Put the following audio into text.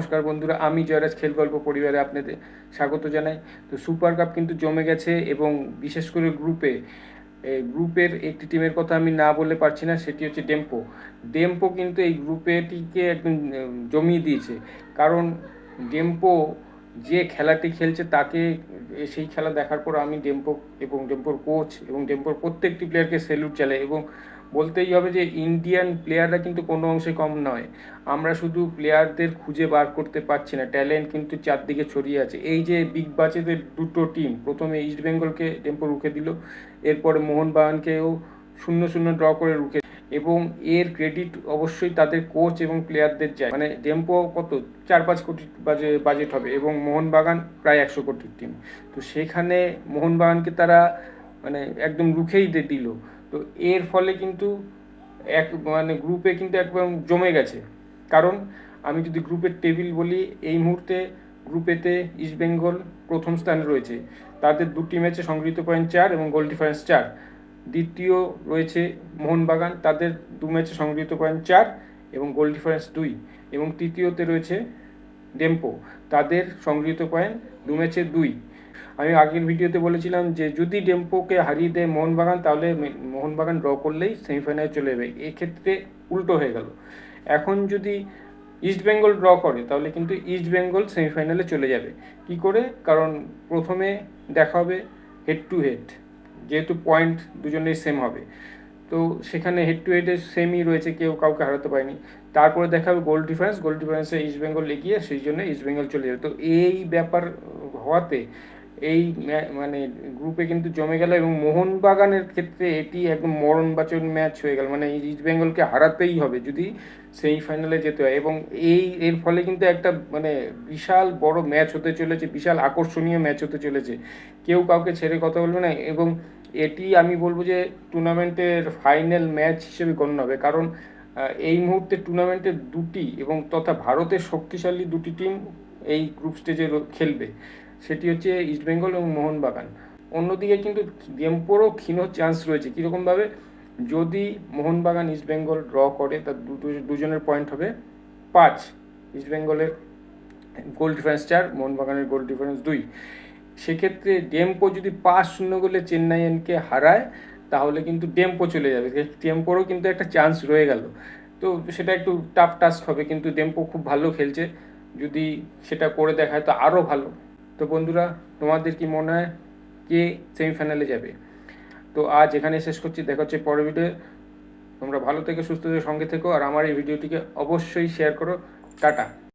নমস্কার বন্ধুরা, আমি জয়রাজ খেল গল্প পরিবারে আপনাদের স্বাগত জানাই। তো সুপার কাপ কিন্তু জমে গেছে এবং বিশেষ করে গ্রুপে গ্রুপের একটি টিমের কথা আমি না বললে পারছি না, সেটি হচ্ছে ডেম্পো ডেম্পো কিন্তু এই গ্রুপেটিকে একদম জমিয়ে দিয়েছে। কারণ ডেম্পো যে খেলাটি খেলছে তাকে সেই খেলা দেখার পর আমি ডেম্পো এবং ডেম্পোর কোচ এবং ডেম্পোর প্রত্যেকটি প্লেয়ারকে স্যালুট চালাই এবং বলতেই হবে যে ইন্ডিয়ান প্লেয়াররা কিন্তু কোনো অংশে কম নয়। আমরা শুধু প্লেয়ারদের খুঁজে বার করতে পারছি না ট্যালেন্ট কিন্তু চারদিকে ছড়িয়ে আছে। এই যে বিগ বাজেটের দুটো টিম প্রথমে ইস্ট বেঙ্গলকে টেম্পো রুখে দিল, এরপরে মোহনবাগানকেও শূন্য শূন্য ড্র করে রুখে এবং এর ক্রেডিট অবশ্যই তাদের কোচ এবং প্লেয়ারদের যায়। মানে ডেম্পো কত? চার পাঁচ কোটি বাজে বাজেট হবে এবং মোহনবাগান প্রায় একশো কোটির টিম তো সেখানে মোহনবাগানকে তারা মানে একদম রুখেই দিল। তো এর ফলে কিন্তু এক মানে গ্রুপে কিন্তু একদম জমে গেছে। কারণ আমি যদি গ্রুপের টেবিল বলি, এই মুহূর্তে গ্রুপেতে ইস্টবেঙ্গল প্রথম স্থানে রয়েছে। তাদের দুটি ম্যাচে সংগৃহীত পয়েন্ট চার এবং গোল ডিফারেন্স চার। দ্বিতীয় রয়েছে মোহনবাগান, তাদের দু ম্যাচে সংগৃহীত পয়েন্ট চার এবং গোল ডিফারেন্স দুই। এবং তৃতীয়তে রয়েছে ডেম্পো তাদের সংগৃহীত পয়েন্ট দু ম্যাচে দুই। আমি আগের ভিডিওতে বলেছিলাম যে যদি ডেম্পোকে হারিয়ে দেয় মোহনবাগান, তাহলে মোহনবাগান ড্র করলেই সেমিফাইনালে চলে যাবে। এক্ষেত্রে উল্টো হয়ে গেল। এখন যদি ইস্ট বেঙ্গল ড্র করে, তাহলে কিন্তু ইস্ট বেঙ্গল সেমিফাইনালে চলে যাবে। কি করে? কারণ প্রথমে দেখা হবে হেড টু হেড যেহেতু পয়েন্ট দুজনেই সেম হবে। তো সেখানে হেড টু হেডে সেমই রয়েছে, কেউ কাউকে হারাতে পারেনি। তারপরে দেখা হবে গোল ডিফারেন্স গোল ডিফারেন্সে ইস্ট বেঙ্গল এগিয়ে, সেই জন্য ইস্ট বেঙ্গল চলে যাবে। তো এই ব্যাপার হওয়াতে এই মানে গ্রুপে কিন্তু জমে গেল এবং মোহনবাগানের ক্ষেত্রে এটি একদম মরণবাচন ম্যাচ হয়ে গেল। মানে ইস্ট বেঙ্গলকে হারাতেই হবে যদি সেমিফাইনালে যেতে হয়। এবং এই, এর ফলে কিন্তু একটা মানে বিশাল বড় ম্যাচ হতে চলেছে, বিশাল আকর্ষণীয় ম্যাচ হতে চলেছে। কেউ কাউকে ছেড়ে কথা বলবে না এবং এটি আমি বলব যে টুর্নামেন্টের ফাইনাল ম্যাচ হিসেবে গণ্য হবে। কারণ এই মুহূর্তে টুর্নামেন্টের দুটি এবং তথা ভারতের শক্তিশালী দুটি টিম এই গ্রুপ স্টেজে খেলবে। সেটি হচ্ছে ইস্টবেঙ্গল এবং মোহনবাগান। অন্যদিকে কিন্তু ডেম্পোরও ক্ষীণ চান্স রয়েছে। কীরকমভাবে? যদি মোহনবাগান ইস্টবেঙ্গল ড্র করে, তার দুজনের পয়েন্ট হবে পাঁচ। ইস্টবেঙ্গলের গোল ডিফারেন্স চার, মোহনবাগানের গোল ডিফারেন্স দুই। সেক্ষেত্রে ডেম্পো যদি পাঁচ শূন্য গোলে চেন্নাইয়েনকে হারায়, তাহলে কিন্তু ডেম্পো চলে যাবে। ডেম্পোরও কিন্তু একটা চান্স রয়ে গেল। তো সেটা একটু টাফ টাস্ক হবে, কিন্তু ডেম্পো খুব ভালো খেলছে। যদি সেটা করে দেখায়, তো আরও ভালো। তো বন্ধুরা, তোমাদের কি মনে হয় কে সেমিফাইনালে যাবে? তো আজ এখানে শেষ করছি, দেখা হচ্ছে পরের ভিডিও তোমরা ভালো থেকে, সুস্থ থেকে, সঙ্গে থেকো, আর আমার এই ভিডিওটিকে অবশ্যই শেয়ার করো। টাটা।